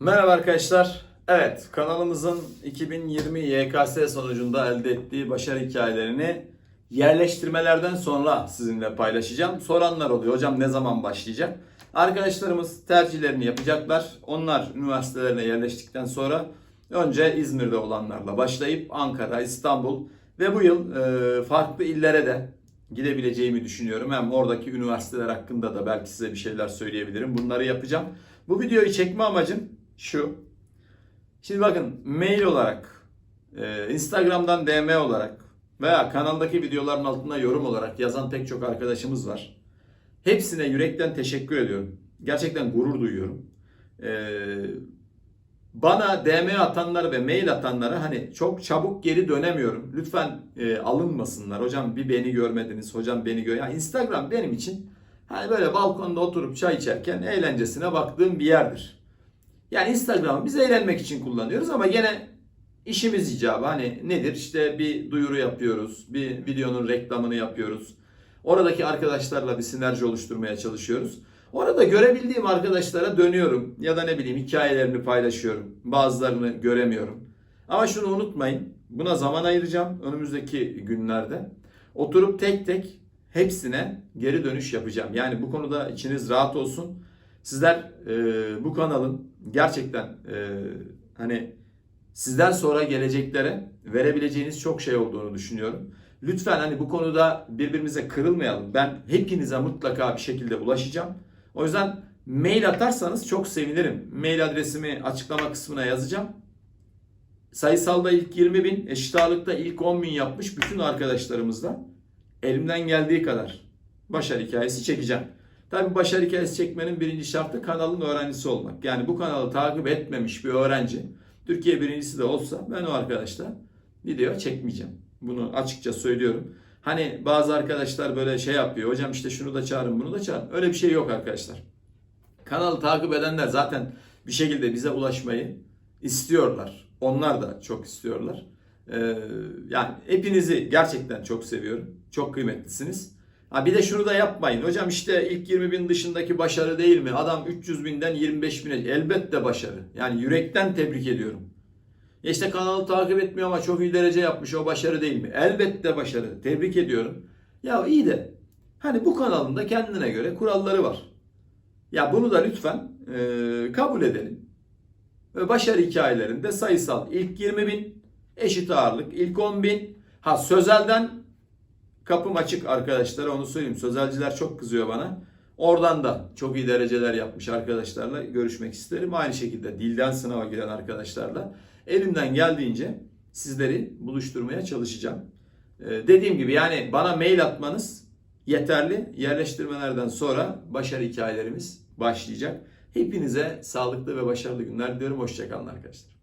Merhaba arkadaşlar. Evet, kanalımızın 2020 YKS sonucunda elde ettiği başarı hikayelerini yerleştirmelerden sonra sizinle paylaşacağım. Soranlar oluyor. Hocam ne zaman başlayacak? Arkadaşlarımız tercihlerini yapacaklar. Onlar üniversitelerine yerleştikten sonra önce İzmir'de olanlarla başlayıp Ankara, İstanbul ve bu yıl e, farklı illere de gidebileceğimi düşünüyorum. Hem oradaki üniversiteler hakkında da belki size bir şeyler söyleyebilirim. Bunları yapacağım. Bu videoyu çekme amacım şu. Şimdi bakın mail olarak, e, Instagram'dan DM olarak veya kanaldaki videoların altına yorum olarak yazan pek çok arkadaşımız var. Hepsine yürekten teşekkür ediyorum. Gerçekten gurur duyuyorum. E, bana DM atanlar ve mail atanlara hani çok çabuk geri dönemiyorum. Lütfen e, alınmasınlar. Hocam bir beni görmediniz. Hocam beni gör. Yani Instagram benim için hani böyle balkonda oturup çay içerken eğlencesine baktığım bir yerdir. Yani Instagram'ı biz eğlenmek için kullanıyoruz ama gene işimiz icabı hani nedir? İşte bir duyuru yapıyoruz. Bir videonun reklamını yapıyoruz. Oradaki arkadaşlarla bir sinerji oluşturmaya çalışıyoruz. Orada görebildiğim arkadaşlara dönüyorum ya da ne bileyim hikayelerini paylaşıyorum. Bazılarını göremiyorum. Ama şunu unutmayın. Buna zaman ayıracağım önümüzdeki günlerde. Oturup tek tek hepsine geri dönüş yapacağım. Yani bu konuda içiniz rahat olsun. Sizler e, bu kanalın gerçekten e, hani sizden sonra geleceklere verebileceğiniz çok şey olduğunu düşünüyorum. Lütfen hani bu konuda birbirimize kırılmayalım. Ben hepinize mutlaka bir şekilde ulaşacağım. O yüzden mail atarsanız çok sevinirim. Mail adresimi açıklama kısmına yazacağım. Sayısalda ilk 20 bin, eşit ağırlıkta ilk 10 bin yapmış bütün arkadaşlarımızla elimden geldiği kadar başarı hikayesi çekeceğim. Tabii başarı hikayesi çekmenin birinci şartı kanalın öğrencisi olmak. Yani bu kanalı takip etmemiş bir öğrenci, Türkiye birincisi de olsa ben o arkadaşla video çekmeyeceğim. Bunu açıkça söylüyorum. Hani bazı arkadaşlar böyle şey yapıyor. Hocam işte şunu da çağırın, bunu da çağırın. Öyle bir şey yok arkadaşlar. Kanalı takip edenler zaten bir şekilde bize ulaşmayı istiyorlar. Onlar da çok istiyorlar. Ee, yani hepinizi gerçekten çok seviyorum. Çok kıymetlisiniz. Ha bir de şunu da yapmayın. Hocam işte ilk 20 bin dışındaki başarı değil mi? Adam 300 binden 25 bine elbette başarı. Yani yürekten tebrik ediyorum. Ya işte kanalı takip etmiyor ama çok iyi derece yapmış o başarı değil mi? Elbette başarı. Tebrik ediyorum. Ya iyi de hani bu kanalın kendine göre kuralları var. Ya bunu da lütfen e, kabul edelim. Ve başarı hikayelerinde sayısal ilk 20 bin, eşit ağırlık ilk 10 bin. Ha sözelden kapım açık arkadaşlara onu söyleyeyim. Sözelciler çok kızıyor bana. Oradan da çok iyi dereceler yapmış arkadaşlarla görüşmek isterim. Aynı şekilde dilden sınava giren arkadaşlarla elimden geldiğince sizleri buluşturmaya çalışacağım. Ee, dediğim gibi yani bana mail atmanız yeterli. Yerleştirmelerden sonra başarı hikayelerimiz başlayacak. Hepinize sağlıklı ve başarılı günler diliyorum. Hoşçakalın arkadaşlar.